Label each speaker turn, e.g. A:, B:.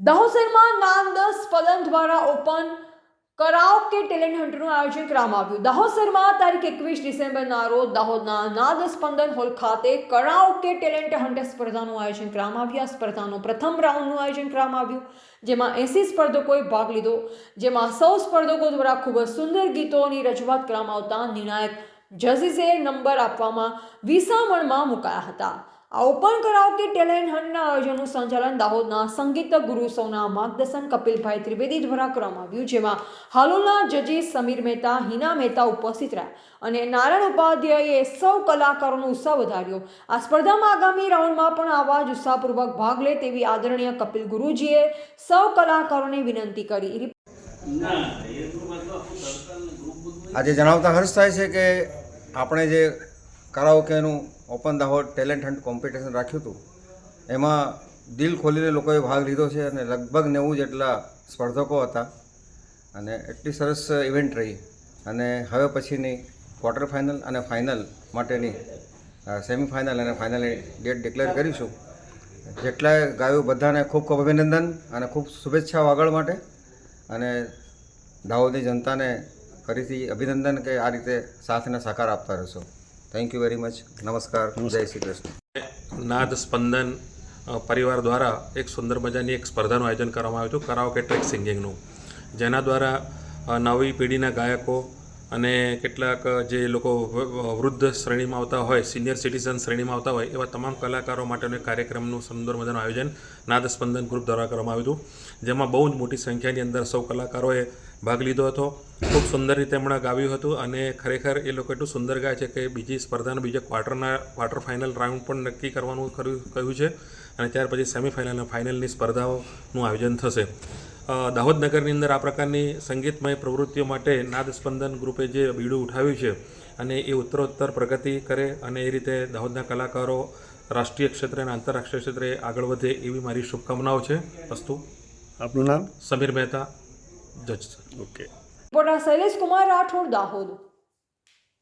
A: દાહોદમાં નાંદ સ્પદન દ્વારા open karaoke talent હન્ટનું આયોજન કરવામાં આવ્યું. દાહોદમાં તારીખ એકવીસ ડિસેમ્બરના રોજ દાહોદના નાદ સ્પંદન હોલ ખાતે કરાઓકે ટેલેન્ટ હન્ટ સ્પર્ધાનું આયોજન કરવામાં આવ્યું. આ સ્પર્ધાનું પ્રથમ રાઉન્ડનું આયોજન કરવામાં આવ્યું, જેમાં એસી સ્પર્ધકોએ ભાગ લીધો, જેમાં સૌ સ્પર્ધકો દ્વારા ખૂબ જ સુંદર ગીતોની રજૂઆત કરવામાં આવતા નિર્ણાયક જજીસે નંબર આપવામાં વિસામણમાં મુકાયા હતા. આ ઓપન કરાઓકે ટેલેન્ટ હન્ટના આયોજનનું સંચાલન દાહોદના સંગીત ગુરુ સૌના માર્ગદર્શન કપિલભાઈ ત્રિવેદી દ્વારા કરવામાં આવ્યું જેમાં હાલોલના જજી સમીર મહેતા હિના મહેતા ઉપસ્થિત રહ્યા અને નારાયણ ઉપાધ્યાયે સૌ કલાકારોનો ઉત્સાહ વધાર્યો. આ સ્પર્ધામાં આગામી રાઉન્ડમાં પણ આવા જ ઉત્સાહપૂર્વક ભાગ લે તેવી આદરણીય કપિલ ગુરુજીએ સૌ કલાકારોને વિનંતી કરી.
B: આજે જણાવતા હર્ષ થાય છે કે આપણે જે કરાઓકેનું open Dahod talent hunt competition રાખ્યું હતું. એમાં દિલ ખોલીને લોકોએ ભાગ લીધો છે અને લગભગ નેવું જેટલા સ્પર્ધકો હતા. અને એટલી સરસ ઇવેન્ટ રહી. અને હવે પછીની ક્વાર્ટર ફાઇનલ અને ફાઇનલ માટેની સેમિફાઇનલ અને ફાઇનલની ડેટ ડિક્લેર કરીશું. જેટલાય ગાયો બધાને ખૂબ ખૂબ અભિનંદન અને ખૂબ શુભેચ્છાઓ આગળ માટે. અને દાહોદની જનતાને ફરીથી અભિનંદન કે આ રીતે સાથને સહકાર આપતા રહેશો. થેન્ક યુ વેરી મચ નમસ્કાર જય શ્રી કૃષ્ણ
C: નાદ સ્પંદન પરિવાર દ્વારા એક સુંદર મજાની એક સ્પર્ધાનું આયોજન કરવામાં આવ્યું હતું કરાઓકે ટ્રેક સિંગિંગનું જેના દ્વારા નવી પેઢીના ગાયકો અને કેટલાક જે લોકો વૃદ્ધ શ્રેણીમાં આવતા હોય સિનિયર સિટીઝન શ્રેણીમાં આવતા હોય એવા તમામ કલાકારો માટેનો એક કાર્યક્રમનું સુંદર મજાનું આયોજન નાદ સ્પંદન ગ્રુપ દ્વારા કરવામાં આવ્યું હતું. જેમાં બહુ જ મોટી સંખ્યાની અંદર સૌ કલાકારોએ ભાગ લીધો હતો. ખૂબ સુંદર રીતે એમણે ગાવ્યું હતું અને ખરેખર એ લોકો એટલું સુંદર ગાય છે કે બીજી સ્પર્ધાના બીજા ક્વાર્ટરના ક્વાર્ટર ફાઇનલ રાઉન્ડ પણ નક્કી કરવાનું કહ્યું છે અને ત્યાર પછી સેમિફાઇનલ અને ફાઇનલની સ્પર્ધાઓનું આયોજન થશે. દાહોદનગરની અંદર આ પ્રકારની સંગીતમય પ્રવૃત્તિઓ માટે નાદ સ્પંદન ગ્રુપે જે બીડું ઉઠાવ્યું છે અને એ ઉત્તરોત્તર પ્રગતિ કરે અને એ રીતે દાહોદના કલાકારો રાષ્ટ્રીય ક્ષેત્રે અને આંતરરાષ્ટ્રીય ક્ષેત્રે આગળ વધે એવી મારી શુભકામનાઓ છે. વસ્તુ?
D: આપનું નામ?
C: સમીર મહેતા. જજ
D: ઓકે
A: રિપોર્ટર શૈલેષ કુમાર રાઠોડ દાહોદ.